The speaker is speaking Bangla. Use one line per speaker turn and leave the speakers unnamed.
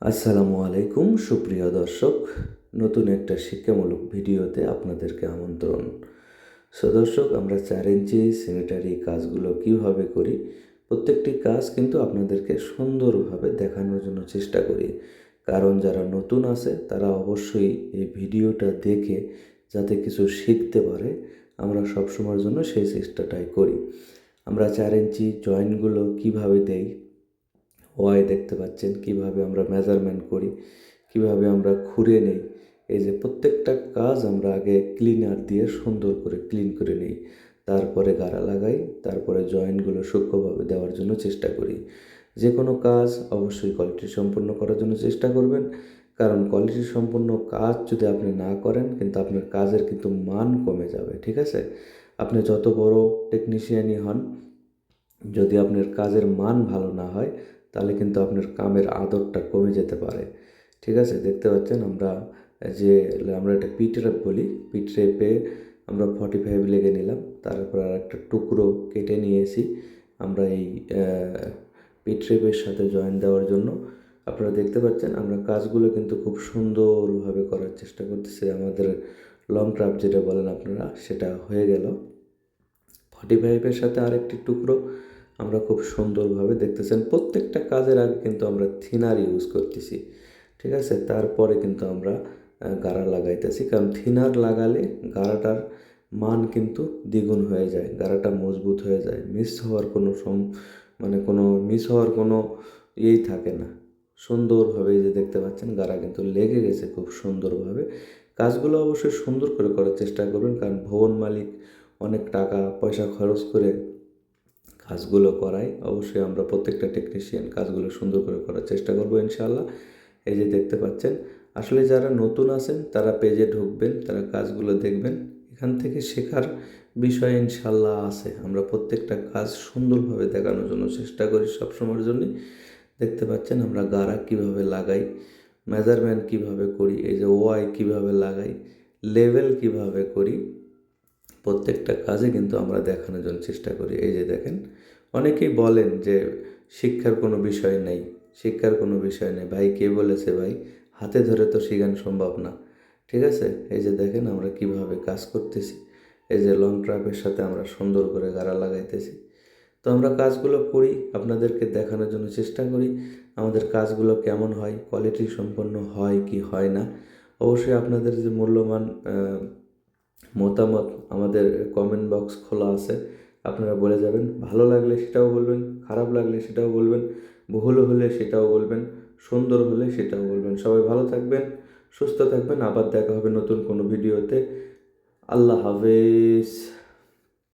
আসসালামু আলাইকুম, সুপ্রিয় দর্শক। নতুন একটা শিক্ষামূলক ভিডিওতে আপনাদেরকে আমন্ত্রণ। সো দর্শক, আমরা চার ইঞ্চি স্যানিটারি কাজগুলো কীভাবে করি, প্রত্যেকটি কাজ কিন্তু আপনাদেরকে সুন্দরভাবে দেখানোর জন্য চেষ্টা করি। কারণ যারা নতুন আছে, তারা অবশ্যই এই ভিডিওটা দেখে যাতে কিছু শিখতে পারে, আমরা সবসময়ের জন্য সেই চেষ্টাটাই করি। আমরা চার ইঞ্চি জয়েন্টগুলো কীভাবে দেই ওয়াই দেখতে পাচ্ছেন, কীভাবে আমরা মেজারমেন্ট করি, কীভাবে আমরা খুঁড়ে নেই। এই যে প্রত্যেকটা কাজ আমরা আগে ক্লিনার দিয়ে সুন্দর করে ক্লিন করে নেই। তারপরে গাড়া লাগাই, তারপরে জয়েন্টগুলো সূক্ষ্মভাবে দেওয়ার জন্য চেষ্টা করি। যে কোনো কাজ অবশ্যই কোয়ালিটি সম্পন্ন করার জন্য চেষ্টা করবেন। কারণ কোয়ালিটি সম্পন্ন কাজ যদি আপনি না করেন, কিন্তু আপনার কাজের কিন্তু মান কমে যাবে, ঠিক আছে? আপনি যত বড় টেকনিশিয়ানই হন, যদি আপনার কাজের মান ভালো না হয় তাহলে কিন্তু আপনার কামের আদরটা কমে যেতে পারে। ঠিক আছে? দেখতে পাচ্ছেন আমরা যে আমরা একটা এটা পিটরেপ বলি। পিটরেপে আমরা ফর্টি ফাইভ লেগে নিলাম। তারপর আর একটা টুকরো কেটে নিয়েছি আমরা এই পিটরেপের সাথে জয়েন দেওয়ার জন্য। আপনারা দেখতে পাচ্ছেন আমরা কাজগুলো কিন্তু খুব সুন্দরভাবে করার চেষ্টা করতেছি। আমাদের লং ট্রাপ যেটা বলেন আপনারা সেটা হয়ে গেল। ফর্টি ফাইভের সাথে আরেকটি টুকরো। আমরা খুব সুন্দরভাবে দেখতেছেন। প্রত্যেকটা কাজের আগে কিন্তু আমরা থিনার ইউজ করতেছি, ঠিক আছে? তারপরে কিন্তু আমরা গাড়া লাগাইতেছি। কারণ থিনার লাগালে গাড়াটার মান কিন্তু দ্বিগুণ হয়ে যায়, গাড়াটা মজবুত হয়ে যায়। মিস হওয়ার কোনো সম মানে কোনো মিস হওয়ার কোনো ইয়েই থাকে না। সুন্দরভাবে যে দেখতে পাচ্ছেন, গাড়া কিন্তু লেগে গেছে খুব সুন্দরভাবে। কাজগুলো অবশ্যই সুন্দর করে করার চেষ্টা করবেন, কারণ ভবন মালিক অনেক টাকা পয়সা খরচ করে কাজগুলো করাই, অবশ্যই আমরা প্রত্যেকটা টেকনিশিয়ান কাজগুলো সুন্দর করে করার চেষ্টা করব ইনশাল্লাহ এই যে দেখতে পাচ্ছেন, আসলে যারা নতুন আছেন, তারা পেজে ঢুকবেন, তারা কাজগুলো দেখবেন। এখান থেকে শেখার বিষয় ইনশাল্লাহ আছে। আমরা প্রত্যেকটা কাজ সুন্দরভাবে দেখানোর জন্য চেষ্টা করি সবসময়ের জন্যই দেখতে পাচ্ছেন আমরা গাড়া কীভাবে লাগাই মেজারমেন্ট কীভাবে করি, এই যে ওয়াই কীভাবে লাগাই লেভেল কীভাবে করি প্রত্যেকটা কাজে কিন্তু আমরা দেখানোর জন্য চেষ্টা করি। এই যে দেখেন, অনেকেই বলেন যে শিক্ষার কোনো বিষয় নেই, শিক্ষার কোনো বিষয় নেই। ভাই, কে বলেছে ভাই? হাতে ধরে তো শেখানো সম্ভব না। ঠিক আছে? এই যে দেখেন আমরা কীভাবে কাজ করতেছি। এই যে লং ট্রাপের সাথে আমরা সুন্দর করে গাড়া লাগাইতেছি। তো আমরা কাজগুলো করি, আপনাদেরকে দেখানোর জন্য চেষ্টা করি, আমাদের কাজগুলো কেমন হয় কোয়ালিটি সম্পন্ন হয় কি হয় না। অবশ্যই আপনাদের যে মূল্যবান মতামত আমাদের কমেন্ট বক্স খোলা আছে, আপনারা বলে যাবেন। ভালো লাগলে সেটাও বলবেন, খারাপ লাগলে সেটাও বলবেন, ভুল হলে সেটাও বলবেন, সুন্দর হলে সেটাও বলবেন। সবাই ভালো থাকবেন, সুস্থ থাকবেন। আবার দেখা হবে নতুন কোনো ভিডিওতে আল্লাহ হাফেজ।